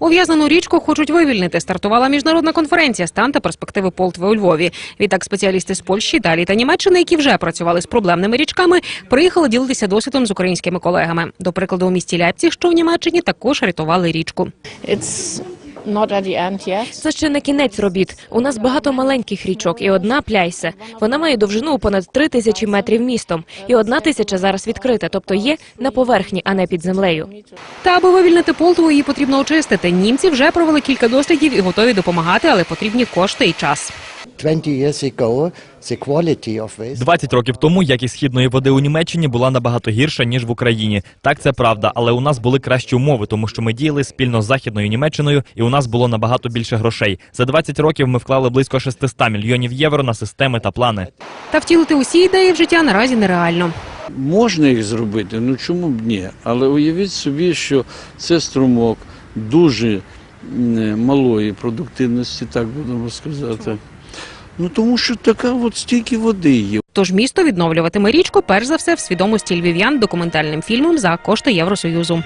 Ув'язнену річку хочуть вивільнити. Стартувала міжнародна конференція стан та перспективи Полтви у Львові. Відтак спеціалісти з Польщі, Італії та Німеччини, які вже працювали з проблемними річками, приїхали ділитися досвідом з українськими колегами. До прикладу, у місті Ляпці, що в Німеччині, також рятували річку. Not at the end yet. Це ще не кінець робіт. У нас багато маленьких річок і одна пляйсе. Вона має довжину у понад три тисячі метрів містом, і одна тисяча зараз відкрита, тобто є на поверхні, а не під землею. Та аби вивільнити полту, її потрібно очистити. Німці вже провели кілька дослідів і готові допомагати, але потрібні кошти і час. 20 years ago, the quality of waste 20 років тому якість східної води у Німеччині була набагато гірша ніж в Україні. Так це правда, але у нас були кращі умови, тому що ми діяли спільно з західною Німеччиною, і у нас було набагато більше грошей. За 20 років ми вклали близько 600 мільйонів євро на системи та плани. Та втілити усі ідеї в життя наразі нереально. Можна їх зробити, ну чому б ні? Але уявіть собі, що це струмок дуже малої продуктивності, так будемо сказати. Ну тому що така от стільки води є. Тож місто відновлюватиме річку перш за все в свідомості львів'ян документальним фільмом за кошти Євросоюзу.